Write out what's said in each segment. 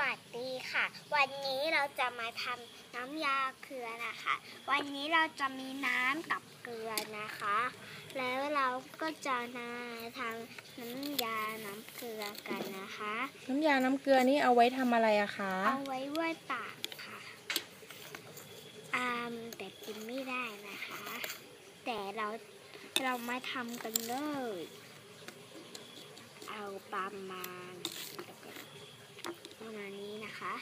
วัสดีค่ะ วันนี้เราจะมาทำน้ำยาเกลือนะคะ วันนี้เราจะมีน้ำกับเกลือนะคะ แล้วเราก็จะมาทำน้ำยาน้ำเกลือกันนะคะ น้ำยาน้ำเกลือนี่เอาไว้ทำอะไรอะคะ เอาไว้ไว้ปากค่ะอ่ามแต่กินไม่ได้นะคะ แต่เราเรามาทำกันเลย เอาประมาณ ประมาณนี้นะคะ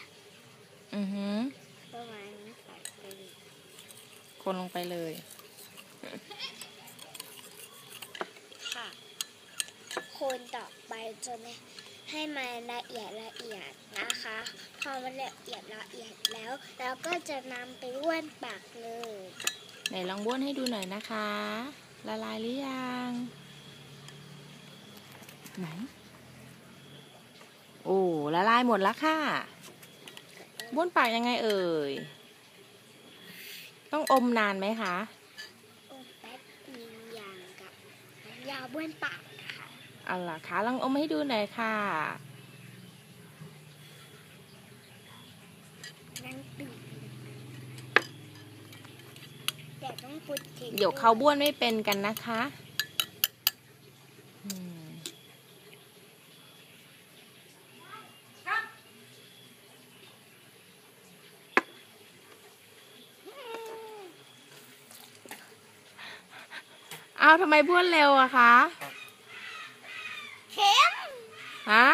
อือหือประมาณนี้ใส่ไปเลยคนลงไปเลยค่ะ คนต่อไปจนให้มันละเอียดละเอียดนะคะ พอมันละเอียดละเอียดแล้วเราก็จะนำไปว้วนปากเลยไหนลองบ้วนให้ดูหน่อยนะคะ ละลายหรือยัง ไหนโอ้ ละลายหมดแล้วค่ะบ้วนปากยังไงเอ่ย ต้องอมนานไหมคะโอ้แป๊บนึงอย่างกับน้ำยาบ้วนปากนะคะเอาล่ะคะลองอมให้ดูหน่อยค่ะนั่งตื่นแต่ต้องพูดถึงเดี๋ยวเขาบ้วนไม่เป็นกันนะคะ อ้าทำไมบ้วนเร็วอะคะ เข็ม ฮะ